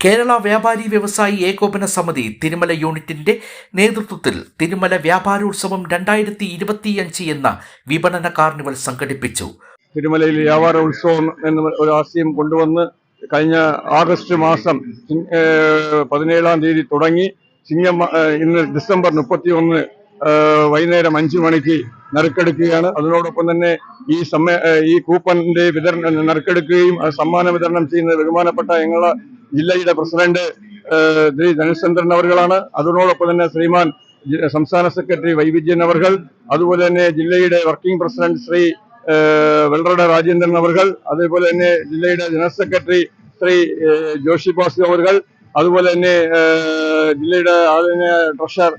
കേരള വ്യാപാരി വ്യവസായി ഏകോപന സമിതി തിരുമല യൂണിറ്റിന്റെ നേതൃത്വത്തിൽ തിരുമല വ്യാപാരോത്സവം രണ്ടായിരത്തി ഇരുപത്തിയഞ്ച് എന്ന വിപണന കാർണിവൽ സംഘടിപ്പിച്ചു. തിരുമലയിൽ വ്യാപാര ഉത്സവം എന്ന ഒരു ആശയം കൊണ്ടുവന്ന് കഴിഞ്ഞ ആഗസ്റ്റ് മാസം പതിനേഴാം തീയതി തുടങ്ങി. ചിങ്ങം ഇന്ന് ഡിസംബർ മുപ്പത്തി ഒന്ന് വൈകുന്നേരം അഞ്ചു മണിക്ക് നറുക്കെടുക്കുകയാണ്. അതിനോടൊപ്പം തന്നെ ഈ സമ്മേ ഈ കൂപ്പണിന്റെ വിതരണം നറുക്കെടുക്കുകയും സമ്മാന വിതരണം ചെയ്യുന്ന ബഹുമാനപ്പെട്ട ഞങ്ങളെ ജില്ലയുടെ പ്രസിഡന്റ് ശ്രീ ധനുചന്ദ്രൻ അവർകളാണ് അതിനോടൊപ്പം തന്നെ ശ്രീമാൻ സംസ്ഥാന സെക്രട്ടറി വൈവിധ്യൻ അവർകൾ അതുപോലെ തന്നെ ജില്ലയുടെ വർക്കിംഗ് പ്രസിഡന്റ് ശ്രീ വെള്ളറട രാജേന്ദ്രൻ അവർകൾ അതേപോലെ തന്നെ ജില്ലയുടെ ജനറൽ സെക്രട്ടറി ശ്രീ ജോഷി ബാസു അവർകൾ അതുപോലെ തന്നെ ജില്ലയുടെ ആദരണീയ ട്രഷറർ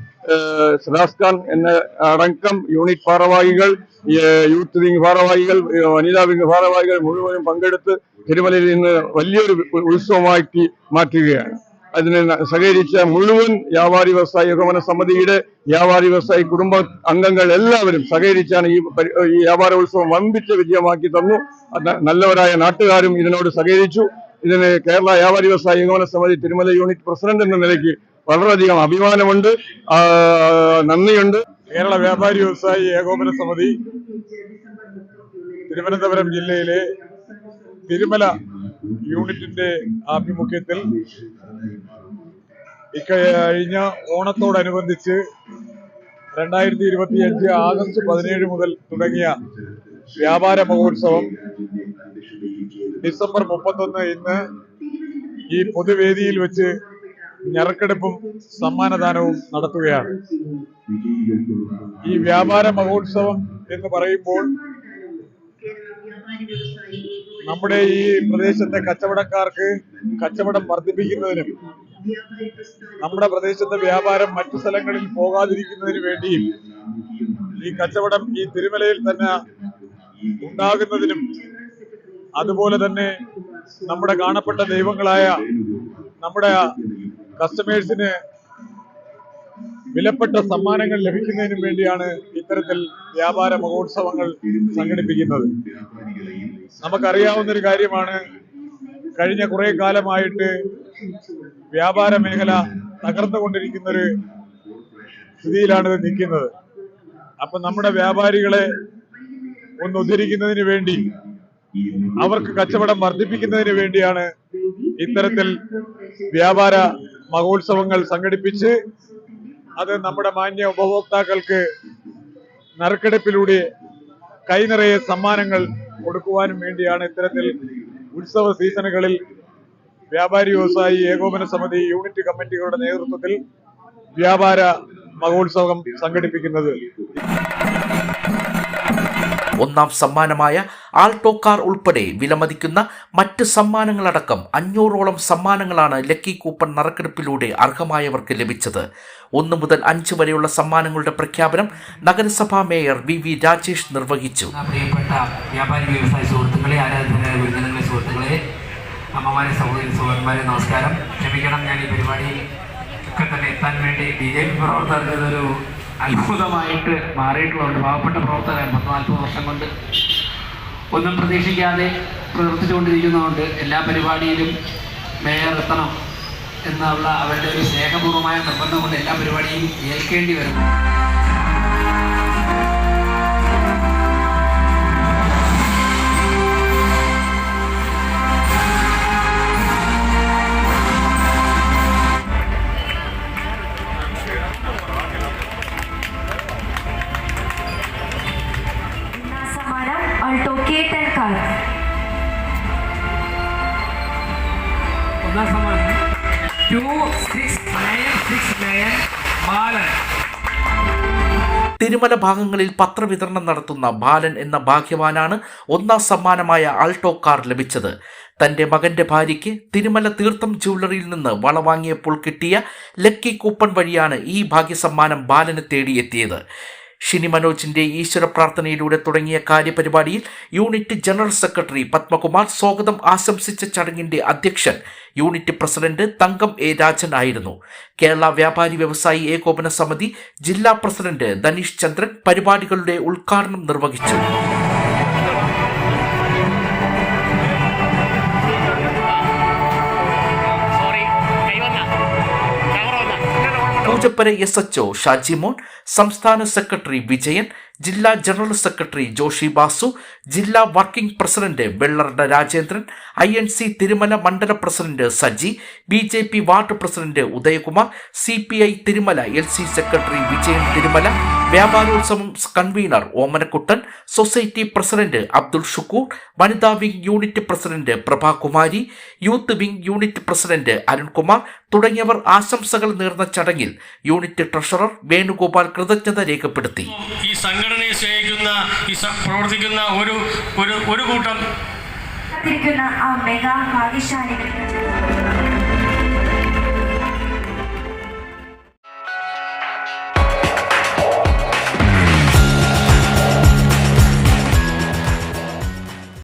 സിറാസ് ഖാൻ എന്ന അടക്കം യൂണിറ്റ് ഭാരവാഹികൾ യൂത്ത് വിംഗ് ഭാരവാഹികൾ വനിതാ വിംഗ് ഭാരവാഹികൾ മുഴുവനും പങ്കെടുത്ത് തിരുമലയിൽ ഇന്ന് വലിയൊരു ഉത്സവമാക്കി മാറ്റുകയാണ്. അതിനെ സഹകരിച്ച മുഴുവൻ വ്യാപാരി വ്യവസായ ഏകോപന സമിതിയുടെ വ്യാപാരി വ്യവസായി കുടുംബ അംഗങ്ങൾ എല്ലാവരും സഹകരിച്ചാണ് ഈ ഈ വ്യാപാര ഉത്സവം വമ്പിച്ച വിജയമാക്കി തന്നു. നല്ലവരായ നാട്ടുകാരും ഇതിനോട് സഹകരിച്ചു. ഇതിന് കേരള വ്യാപാരി വ്യവസായ ഏകോപന സമിതി തിരുമല യൂണിറ്റ് പ്രസിഡന്റ് എന്ന നിലയ്ക്ക് വളരെയധികം അഭിമാനമുണ്ട്. നന്ദിയുണ്ട്. കേരള വ്യാപാരി വ്യവസായി ഏകോപന സമിതി തിരുവനന്തപുരം ജില്ലയിലെ തിരുമല യൂണിറ്റിന്റെ ആഭിമുഖ്യത്തിൽ ഇക്കഴിഞ്ഞ ഓണത്തോടനുബന്ധിച്ച് രണ്ടായിരത്തി ഇരുപത്തിയഞ്ച് ആഗസ്റ്റ് പതിനേഴ് മുതൽ തുടങ്ങിയ വ്യാപാര മഹോത്സവം. ഡിസംബർ മുപ്പത്തൊന്ന് ഇന്ന് ഈ പൊതുവേദിയിൽ വെച്ച് ഞറക്കെടുപ്പും സമ്മാനദാനവും നടത്തുകയാണ്. ഈ വ്യാപാര മഹോത്സവം എന്ന് പറയുമ്പോൾ നമ്മുടെ ഈ പ്രദേശത്തെ കച്ചവടക്കാർക്ക് കച്ചവടം വർദ്ധിപ്പിക്കുന്നതിനും നമ്മുടെ പ്രദേശത്തെ വ്യാപാരം മറ്റു സ്ഥലങ്ങളിൽ പോകാതിരിക്കുന്നതിന് വേണ്ടിയും ഈ കച്ചവടം ഈ തിരുമലയിൽ തന്നെ ഉണ്ടാകുന്നതിനും അതുപോലെ തന്നെ നമ്മുടെ കാണപ്പെട്ട ദൈവങ്ങളായ നമ്മുടെ കസ്റ്റമേഴ്സിന് വിലപ്പെട്ട സമ്മാനങ്ങൾ ലഭിക്കുന്നതിനും വേണ്ടിയാണ് ഇത്തരത്തിൽ വ്യാപാര മഹോത്സവങ്ങൾ സംഘടിപ്പിക്കുന്നത്. നമുക്കറിയാവുന്ന ഒരു കാര്യമാണ്. കഴിഞ്ഞ കുറെ കാലമായിട്ട് വ്യാപാര മേഖല തകർന്നുകൊണ്ടിരിക്കുന്ന ഒരു സ്ഥിതിയിലാണ് ഇത് നിൽക്കുന്നത്. അപ്പൊ നമ്മുടെ വ്യാപാരികളെ ഒന്ന് ഉദ്ധരിക്കുന്നതിന് വേണ്ടി അവർക്ക് കച്ചവടം വർദ്ധിപ്പിക്കുന്നതിന് വേണ്ടിയാണ് ഇത്തരത്തിൽ വ്യാപാര മഹോത്സവങ്ങൾ സംഘടിപ്പിച്ച് അത് നമ്മുടെ മാന്യ ഉപഭോക്താക്കൾക്ക് നറുക്കെടുപ്പിലൂടെ കൈനിറയെ സമ്മാനങ്ങൾ കൊടുക്കുവാനും വേണ്ടിയാണ് ഇത്തരത്തിൽ ഉത്സവ സീസണുകളിൽ വ്യാപാരി വ്യവസായി ഏകോപന സമിതി യൂണിറ്റ് കമ്മിറ്റികളുടെ നേതൃത്വത്തിൽ വ്യാപാര മഹോത്സവം സംഘടിപ്പിക്കുന്നത്. ഒന്നാം സമ്മാനമായ ആൾട്ടോ കാർ ഉൾപ്പെടെ വിലമതിക്കുന്ന മറ്റ് സമ്മാനങ്ങളടക്കം അഞ്ഞൂറോളം സമ്മാനങ്ങളാണ് ലക്കി കൂപ്പൺ നറുക്കെടുപ്പിലൂടെ അർഹമായവർക്ക് ലഭിച്ചത്. ഒന്ന് മുതൽ അഞ്ച് വരെയുള്ള സമ്മാനങ്ങളുടെ പ്രഖ്യാപനം നഗരസഭാ മേയർ വി വി രാജേഷ് നിർവഹിച്ചു. പ്രിയപ്പെട്ട വ്യാപാരി അമ്മമാരെ സഹോദരി സഹോദരന്മാരെ നമസ്കാരം. ക്ഷമിക്കണം ഞാൻ ഈ പരിപാടിയിൽ ഒക്കെ തന്നെ എത്താൻ വേണ്ടി ബി ജെ പി പ്രവർത്തകർക്ക് അത്ഭുതമായിട്ട് മാറിയിട്ടുള്ളതുകൊണ്ട് പാവപ്പെട്ട പ്രവർത്തകർ പത്ത് നാൽപ്പത് വർഷം കൊണ്ട് ഒന്നും പ്രതീക്ഷിക്കാതെ പ്രവർത്തിച്ചുകൊണ്ടിരിക്കുന്നതുകൊണ്ട് എല്ലാ പരിപാടിയിലും മേയർ എത്തണം എന്നുള്ള അവരുടെ ഒരു സ്നേഹപൂർവമായ നിർബന്ധം കൊണ്ട് എല്ലാ പരിപാടിയും ഏൽക്കേണ്ടി വരുന്നു. ഒന്നാം സമ്മാനം. Two six nine six nine Balan Thirumala ഭാഗങ്ങളിൽ പത്രവിതരണം നടത്തുന്ന ബാലൻ എന്ന ഭാഗ്യവാനാണ് ഒന്നാം സമ്മാനമായ ആൾട്ടോ കാർ ലഭിച്ചത്. തന്റെ മകന്റെ ഭാര്യയ്ക്ക് തിരുമല തീർത്ഥം ജ്വല്ലറിയിൽ നിന്ന് വള വാങ്ങിയപ്പോൾ കിട്ടിയ ലക്കി കൂപ്പൺ വഴിയാണ് ഈ ഭാഗ്യസമ്മാനം ബാലന് തേടിയെത്തിയത്. ഷിനി മനോജിന്റെ ഈശ്വര പ്രാർത്ഥനയിലൂടെ തുടങ്ങിയ കാര്യപരിപാടിയിൽ യൂണിറ്റ് ജനറൽ സെക്രട്ടറി പത്മകുമാർ സ്വാഗതം ആശംസിച്ച ചടങ്ങിന്റെ അധ്യക്ഷൻ unit president Thankam A Rajan ആയിരുന്നു. കേരള വ്യാപാരി വ്യവസായി ഏകോപന സമിതി ജില്ലാ പ്രസിഡന്റ് ധനീഷ് ചന്ദ്രൻ പരിപാടികളുടെ ഉദ്ഘാടനം നിർവഹിച്ചു. Poojappura S H O Shajimon സംസ്ഥാന സെക്രട്ടറി വിജയൻ ജില്ലാ ജനറൽ സെക്രട്ടറി ജോഷി ബാസു ജില്ലാ working president Vellarada Rajendran I N C Thirumala Mandala president Saji B J P ward president Udayakumar C P I Thirumala L C secretary Vijayan Thirumala വ്യാപാരോത്സവം convener Omanakuttan society president Abdul Shukoor വനിതാ wing unit president Prabhakumari youth wing unit president Arunkumar തുടങ്ങിയവർ ആശംസകൾ നേർന്ന ചടങ്ങിൽ unit treasurer Venugopal കൃതജ്ഞത രേഖപ്പെടുത്തി. ഈ സംഘടനയെ സ്നേഹിക്കുന്ന ഈ പ്രവർത്തിക്കുന്ന ഒരു ഒരു കൂട്ടം ആ മെഗാ ഭാഗ്യശാലികൾ.